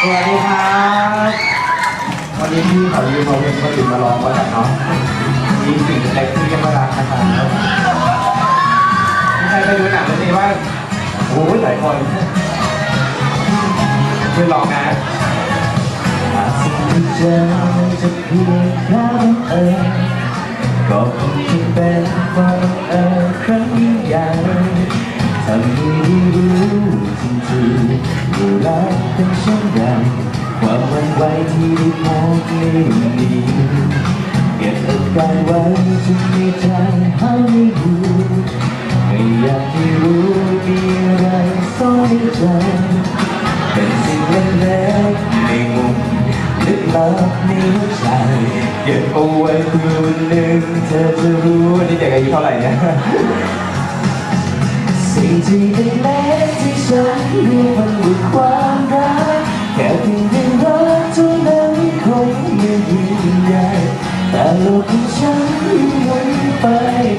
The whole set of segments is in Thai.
สวัสดีครับวันนี้พี่ขอยืมเอาเพลงคนอื่นมาร้องก็ได้เนาะมีสิ่งเล็กที่เรียกว่ารักนะครับมีใครไปดูหนังเรื่องนี้บ้างโอ้ยหลายคนช่วยลองนะสิ่งที่เจอจะเพียงแค่บังเอิญก็คงจะเป็นความบังเอิญครั้งยิ่งใหญ่ ทำให้รู้จริงๆว่ารักเป็นเช่นไรความหวันไหวที่ได้พบในวันนี้เก็บอาการไว้จนในใจให้ไม่อยู่ไม่อยากให้รู้มีอะไรซ่อนในใจเป็นสิ่งเล็กๆในมุมลึกลับในหัวใจเก็บเอาไว้เพื่อวันหนึ่งเธอจะรู้นี่เด็กอายุเท่าไหร่เนี่ย สิ่งที่เล็กที่ฉันเรีมันด้วยความรักแค่เพียงได้รักเท่านั้นคงไม่ยิ่งใหญ่แต่โลกของฉันยังหมุนไป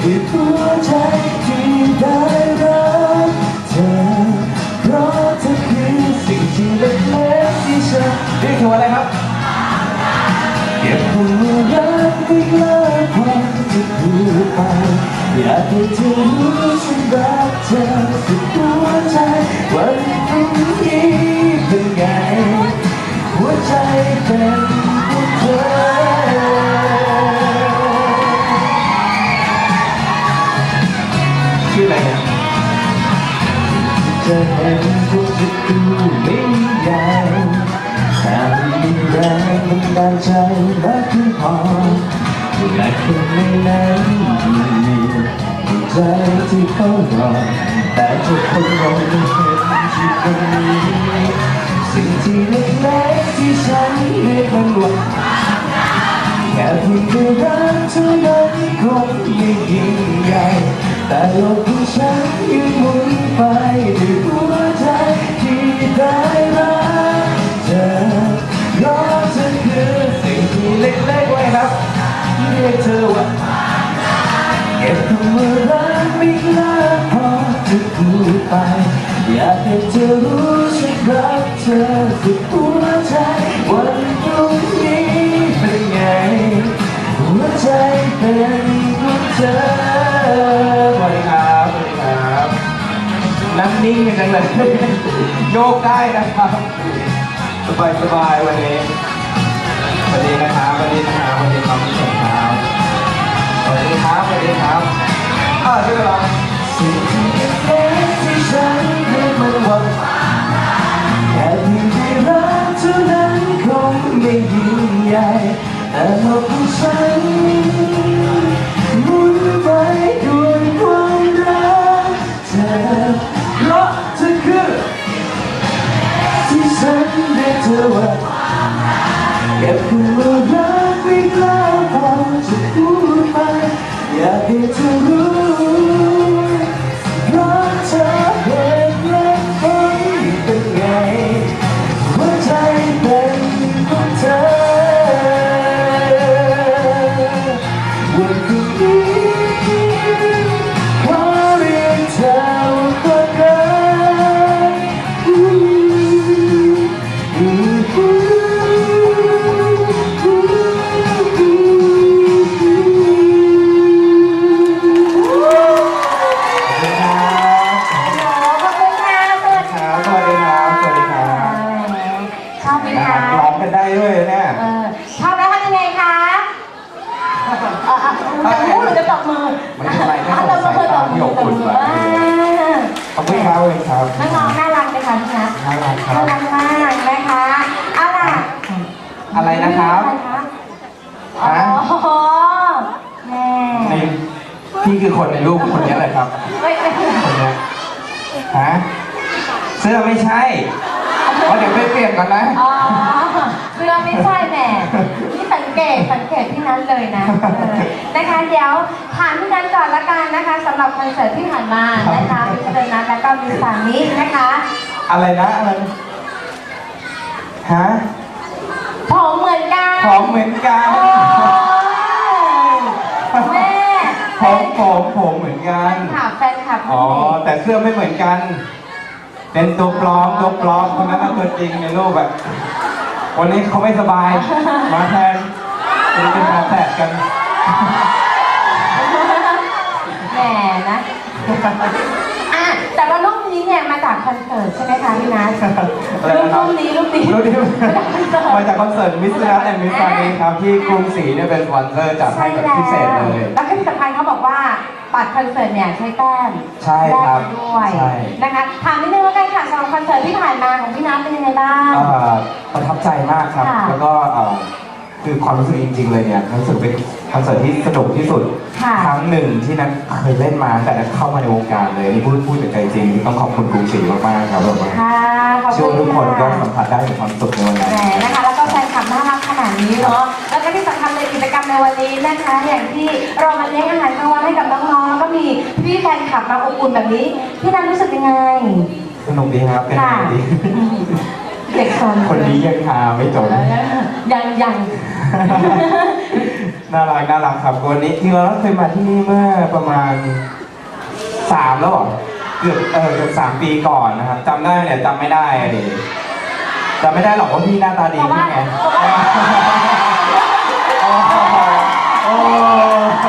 ด้วยหัวใจที่ได้รักเธอเพราะเธอคือสิ่งที่เล็กๆที่ฉันนี่คืออะไรครับเก็บความรักไว้กล้าพอจะพูดไป อยากให้เธอรู้ฉันรักเธอสุดหัวใจวันพรุ่งนี้เป็นไง หัวใจเป็นของเธอชื่ออะไรเนี่ยจะเห็นคงจะดูไม่ใหญ่แต่มีแรงบันดาลใจและเพียงพอและคนในนั้น ที่เขารอแต่ทุกคนรอไม่เห็นที่ตรงนี้สิ่งที่เล็กๆที่ฉันเรียกมันว่าแค่เพียงได้รักเท่านั้นคงไม่ยิ่งใหญ่แต่โลกของฉันยังหมุนไปด้วยหัวใจที่ได้รักเธอเพราะเธอคือสิ่งที่เล็กๆไว้ครับเรียกเธอว่าเก็บคำว่ารัก อยากให้เธอรู้ฉันรักเธอสุดหัวใจวันพรุ่งนี้เป็นไงหัวใจเป็นของเธอสวัสดีครับสวัสดีครับนั่งนิ่งกันจังเลยโยกได้นะครับสบายสบายวันนี้สวัสดีนะครับสวัสดีนะครับสวัสดีครับพี่ชมครับสวัสดีครับสวัสดีครับอ่าช่วยกันร้องสิ่ง อบคุณครับเลยครับน้องๆน่ารักไหมคะพี่นัทน่ารักครัน่าบรักมากนะคะเอาล่ะอะไรนะครับอะไรคะฮะอ๋อแม่นี่พี่คือคนในรูปคนนี้แหละครับเฮ้ยเฮ้ยคนเนี้ยฮะเสื้อไม่ใช่เพราะเดี๋ยวไปเปลี่ยนก่อนนะอ๋อเสื้อไม่ใช่แหม่นี่สัง เกตสังเกตพี่นัทเลยนะเออนะคะเดี๋ยวถามพี่นัทก่อนละกันนะคะสำหรับคอนเสิร์ตที่ผ่านมานะคะมิสเตอร์นัทและก็มิสสามินะคะ อะไรนะอะไรฮะผมเหมือนกัน ของเหมือนกันโอ้ยแม่ผมผมผมเหมือนกัแฟน นคลับแฟนคลับอ๋อ แต่เสื้อไม่เหมือนกัน เป็นตัวปลอมตัวปลอมคนนั้นน่ะตัวจริงในรูปแบบเวันนี้เขาไม่สบาย มาแทน วันนี้เป็นงานแตกกัน แหมนะอะแต่ว่ารูปนี้เนี่ยมาจากคอนเสิร์ตใช่ไหมคะพี่นัทอะไรรูปนะครับรูปนี้รูปนี้รูปนี้มาจากคอนเสิร์ตมิสเตอร์แอนด์มิสซานีครับ ที่กรุงศรีเนี่ยเป็นสปอนเซอร์จัดให้แบบพิเศษเลย แล้วก็ที่สำคัญเขาบอกว่าบัตรคอนเสิร์ตเนี่ยใช้แต้มใช่ครับแลกกันด้วยใช่ นะคะถามนิดนึงว่าการแข่งสำหรับคอนเสิร์ตที่ผ่านมาของพี่นัทเป็นยังไงบ้าง เอ่อประทับใจมากครับ ค่ะแล้วก็เอ่อ คือความรู้สึกจริงๆเลยเนี่ยรู้สึกเป็นคอนเสิร์ตที่สนุกที่สุด ค่ะ ครั้งหนึ่งที่นัทเคยเล่นมาตั้งแต่นัทเข้ามาในวงการเลยนี่พูดพูดจากใจจริงต้องขอบคุณกรุงศรีมากๆครับแบบว่าค่ะขอบเชื่อคุว่าณทุกคนก็ค่ะสัมผัสได้ถึงความสุขในวันนั้นแหมนะคะ แล้วก็แฟนคลับน่ารักขนาดนี้เนาะแล้วก็ที่สำคัญเลยกิจกรรมในวันนี้นะคะ อย่างที่เรามาเลี้ยงอาหารกลางวันให้กับน้องๆแล้วก็มีพี่แฟนคลับมาอบอุ่นแบบนี้พี่นันรู้สึกยังไง สนุกดีครับเป็นค่ะไงดี เด็กสนคนนี้ยังหาไม่จบ ยังยัง น่ารักน่ารักครับวันนี้ที่เราเคยมาที่นี่เมื่อประมาณสามแล้วเหรอเกือบเออเกือบสามปีก่อนนะครับจำได้ไหมเนี่ยจำไม่ได้อะดิจำไม่ได้หรอกว่าพี่หน้าตาดีเพราะว่าใช่ไหมเพราะว่าโอ้โหโอ้โห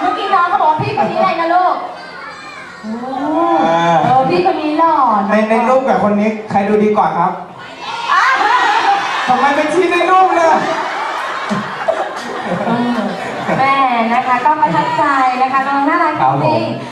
เมื่อกี้น้องเขาบอกว่าพี่คนนี้อะไรนะลูกโอ้เออพี่คนนี้หล่อในในรูปกับคนนี้ใครดูดีกว่าครับอ้าว ทำไมเป็นชี้ในรูปเลยแม่นะคะ ก็ประทับใจนะคะน้องน่ารักครับจผมริงๆ